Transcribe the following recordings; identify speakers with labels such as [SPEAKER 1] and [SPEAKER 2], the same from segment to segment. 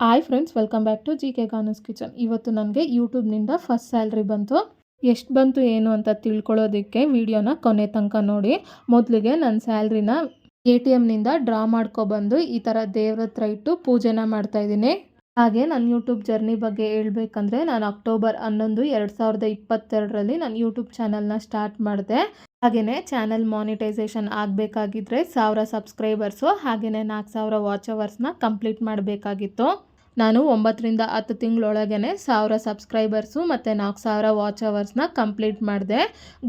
[SPEAKER 1] Hi friends welcome back to G K Ganas kitchen ಇವತ್ತು ನನಗೆ ಯೂಟ್ಯೂಬ್ನಿಂದ first salary ಬಂತು. ಎಷ್ಟು ಬಂತು ಏನು ಅಂತ ತಿಳ್ಕೊಳ್ಳೋದಕ್ಕೆ ವಿಡಿಯೋನ ಕೊನೆ ತನಕ ನೋಡಿ. ಮೊದಲಿಗೆ ನನ್ನ ಸ್ಯಾಲ್ರಿನ ಎ ಟಿ ಎಮ್ನಿಂದ ಡ್ರಾ ಮಾಡ್ಕೊಬಂದು ಈ ಥರ ದೇವ್ರ ಹತ್ರ ಇಟ್ಟು ಪೂಜೆನ ಮಾಡ್ತಾಯಿದ್ದೀನಿ ಹಾಗೆ ನನ್ನ ಯೂಟ್ಯೂಬ್ ಜರ್ನಿ ಬಗ್ಗೆ ಹೇಳ್ಬೇಕಂದ್ರೆ ನಾನು ಅಕ್ಟೋಬರ್ ಹನ್ನೊಂದು, ಎರಡು ಸಾವಿರದ ಇಪ್ಪತ್ತೆರಡರಲ್ಲಿ ನಾನು ಯೂಟ್ಯೂಬ್ ಚಾನಲ್ನ ಸ್ಟಾರ್ಟ್ ಮಾಡಿದೆ. ಹಾಗೆಯೇ ಚಾನಲ್ ಮಾನಿಟೈಸೇಷನ್ ಆಗಬೇಕಾಗಿದ್ದರೆ ಸಾವಿರ ಸಬ್ಸ್ಕ್ರೈಬರ್ಸು ಹಾಗೆಯೇ ನಾಲ್ಕು ಸಾವಿರ ವಾಚ್ ಅವರ್ಸ್ನ ಕಂಪ್ಲೀಟ್ ಮಾಡಬೇಕಾಗಿತ್ತು. ನಾನು ಒಂಬತ್ತರಿಂದ ಹತ್ತು ತಿಂಗಳೊಳಗೇ ಸಾವಿರ ಸಬ್ಸ್ಕ್ರೈಬರ್ಸು ಮತ್ತು ನಾಲ್ಕು ಸಾವಿರ ವಾಚ್ ಅವರ್ಸ್ನ ಕಂಪ್ಲೀಟ್ ಮಾಡಿದೆ.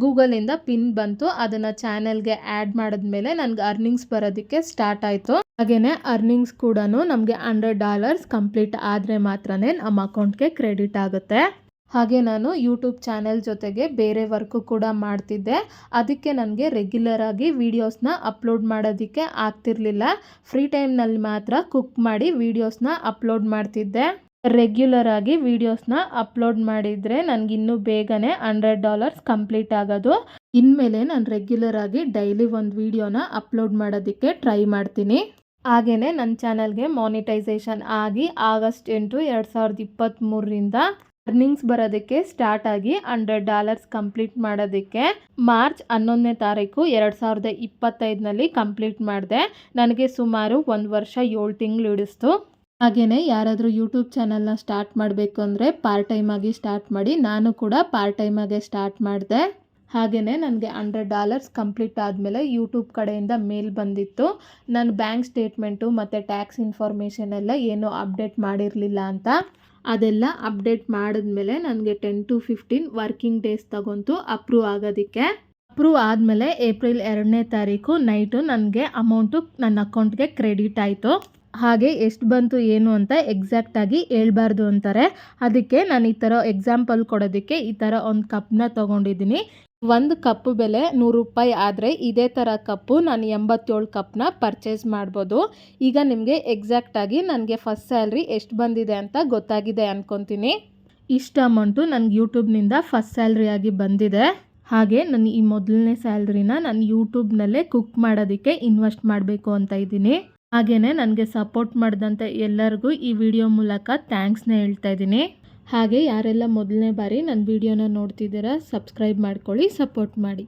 [SPEAKER 1] ಗೂಗಲಿಂದ ಪಿನ್ ಬಂತು, ಅದನ್ನು ಚಾನೆಲ್ಗೆ ಆ್ಯಡ್ ಮಾಡಿದ್ಮೇಲೆ ನನಗೆ ಅರ್ನಿಂಗ್ಸ್ ಬರೋದಕ್ಕೆ ಸ್ಟಾರ್ಟ್ ಆಯಿತು. ಹಾಗೆಯೇ ಅರ್ನಿಂಗ್ಸ್ ಕೂಡ ನಮಗೆ ಹಂಡ್ರೆಡ್ ಡಾಲರ್ಸ್ ಕಂಪ್ಲೀಟ್ ಆದರೆ ಮಾತ್ರನೇ ನಮ್ಮ ಅಕೌಂಟ್ಗೆ ಕ್ರೆಡಿಟ್ ಆಗುತ್ತೆ. ಹಾಗೆ ನಾನು ಯೂಟ್ಯೂಬ್ ಚಾನೆಲ್ ಜೊತೆಗೆ ಬೇರೆ ವರ್ಕು ಕೂಡ ಮಾಡ್ತಿದ್ದೆ. ಅದಕ್ಕೆ ನನಗೆ ರೆಗ್ಯುಲರ್ ಆಗಿ ವೀಡಿಯೋಸ್ನ ಅಪ್ಲೋಡ್ ಮಾಡೋದಕ್ಕೆ ಆಗ್ತಿರ್ಲಿಲ್ಲ. ಫ್ರೀ ಟೈಮ್ನಲ್ಲಿ ಮಾತ್ರ ಕುಕ್ ಮಾಡಿ ವೀಡಿಯೋಸ್ನ ಅಪ್ಲೋಡ್ ಮಾಡ್ತಿದ್ದೆ. ರೆಗ್ಯುಲರ್ ಆಗಿ ವೀಡಿಯೋಸ್ನ ಅಪ್ಲೋಡ್ ಮಾಡಿದರೆ ನನಗೆ ಇನ್ನೂ ಬೇಗನೆ ಹಂಡ್ರೆಡ್ ಡಾಲರ್ಸ್ ಕಂಪ್ಲೀಟ್ ಆಗೋದು. ಇನ್ಮೇಲೆ ನಾನು ರೆಗ್ಯುಲರ್ ಆಗಿ ಡೈಲಿ ಒಂದು ವೀಡಿಯೋನ ಅಪ್ಲೋಡ್ ಮಾಡೋದಕ್ಕೆ ಟ್ರೈ ಮಾಡ್ತೀನಿ. ಹಾಗೆಯೇ ನನ್ನ ಚಾನಲ್ಗೆ ಮಾನಿಟೈಸೇಷನ್ ಆಗಿ ಆಗಸ್ಟ್ ಎಂಟು ಎರಡು ಸಾವಿರದ ಇಪ್ಪತ್ತ್ಮೂರರಿಂದ ಅರ್ನಿಂಗ್ಸ್ ಬರೋದಕ್ಕೆ ಸ್ಟಾರ್ಟ್ ಆಗಿ ಹಂಡ್ರೆಡ್ ಡಾಲರ್ಸ್ ಕಂಪ್ಲೀಟ್ ಮಾಡೋದಕ್ಕೆ ಮಾರ್ಚ್ ಹನ್ನೊಂದನೇ ತಾರೀಕು ಎರಡು ಸಾವಿರದ ಇಪ್ಪತ್ತೈದನಲ್ಲಿ ಕಂಪ್ಲೀಟ್ ಮಾಡಿದೆ. ನನಗೆ ಸುಮಾರು ಒಂದು ವರ್ಷ ಏಳು ತಿಂಗಳು ಹಿಡಿಸ್ತು. ಹಾಗೆಯೇ ಯಾರಾದರೂ ಯೂಟ್ಯೂಬ್ ಚಾನಲ್ನ ಸ್ಟಾರ್ಟ್ ಮಾಡಬೇಕು ಅಂದರೆ ಪಾರ್ಟ್ ಟೈಮಾಗಿ ಸ್ಟಾರ್ಟ್ ಮಾಡಿ ನಾನು ಕೂಡ ಪಾರ್ಟ್ ಟೈಮಾಗೆ ಸ್ಟಾರ್ಟ್ ಮಾಡಿದೆ. ಹಾಗೆಯೇ ನನಗೆ ಹಂಡ್ರೆಡ್ ಡಾಲರ್ಸ್ ಕಂಪ್ಲೀಟ್ ಆದಮೇಲೆ ಯೂಟ್ಯೂಬ್ ಕಡೆಯಿಂದ ಮೇಲ್ ಬಂದಿತ್ತು. ನನ್ನ ಬ್ಯಾಂಕ್ ಸ್ಟೇಟ್ಮೆಂಟು ಮತ್ತು ಟ್ಯಾಕ್ಸ್ ಇನ್ಫಾರ್ಮೇಷನ್ ಎಲ್ಲ ಏನೂ ಅಪ್ಡೇಟ್ ಮಾಡಿರಲಿಲ್ಲ ಅಂತ. ಅದೆಲ್ಲ ಅಪ್ಡೇಟ್ ಮಾಡಿದ್ಮೇಲೆ ನನಗೆ ten to fifteen working days ತಗೊಂತು approve ಆಗೋದಕ್ಕೆ. ಅಪ್ರೂವ್ ಆದಮೇಲೆ ಏಪ್ರಿಲ್ ಎರಡನೇ ತಾರೀಕು ನೈಟು ನನಗೆ ಅಮೌಂಟು ನನ್ನ ಅಕೌಂಟ್ಗೆ ಕ್ರೆಡಿಟ್ ಆಯಿತು. ಹಾಗೆ ಎಷ್ಟು ಬಂತು ಏನು ಅಂತ ಎಕ್ಸಾಕ್ಟಾಗಿ ಹೇಳ್ಬಾರ್ದು ಅಂತಾರೆ. ಅದಕ್ಕೆ ನಾನು ಈ ಥರ ಎಕ್ಸಾಂಪಲ್ ಕೊಡೋದಕ್ಕೆ ಈ ಥರ ಒಂದು ಕಪ್ನ ತೊಗೊಂಡಿದ್ದೀನಿ. ಒಂದು ಕಪ್ ಬೆಲೆ ನೂರು ರೂಪಾಯಿ ಆದರೆ ಇದೇ ಥರ ಕಪ್ಪು ನಾನು ಎಂಬತ್ತೇಳು ಕಪ್ನ ಪರ್ಚೇಸ್ ಮಾಡ್ಬೋದು. ಈಗ ನಿಮಗೆ ಎಕ್ಸಾಕ್ಟಾಗಿ ನನಗೆ ಫಸ್ಟ್ ಸ್ಯಾಲ್ರಿ ಎಷ್ಟು ಬಂದಿದೆ ಅಂತ ಗೊತ್ತಾಗಿದೆ ಅಂದ್ಕೊತೀನಿ ಇಷ್ಟು ಅಮೌಂಟು ನನಗೆ ಯೂಟ್ಯೂಬ್ನಿಂದ ಫಸ್ಟ್ ಸ್ಯಾಲ್ರಿ ಆಗಿ ಬಂದಿದೆ. ಹಾಗೆ ನನ್ನ ಈ ಮೊದಲನೇ ಸ್ಯಾಲ್ರಿನ ನಾನು ಯೂಟ್ಯೂಬ್ನಲ್ಲೇ ಕುಕ್ ಮಾಡೋದಕ್ಕೆ ಇನ್ವೆಸ್ಟ್ ಮಾಡಬೇಕು ಅಂತ ಇದ್ದೀನಿ. ಹಾಗೆಯೇ ನನಗೆ ಸಪೋರ್ಟ್ ಮಾಡಿದಂಥ ಎಲ್ಲರಿಗೂ ಈ ವಿಡಿಯೋ ಮೂಲಕ ಥ್ಯಾಂಕ್ಸ್ನ ಹೇಳ್ತಾ ಇದ್ದೀನಿ. ಹಾಗೆ ಯಾರೆಲ್ಲ ಮೊದಲನೇ ಬಾರಿ ನನ್ನ ವಿಡಿಯೋನ ನೋಡ್ತಿದ್ದೀರಾ ಸಬ್ಸ್ಕ್ರೈಬ್ ಮಾಡ್ಕೊಳ್ಳಿ ಸಪೋರ್ಟ್ ಮಾಡಿ.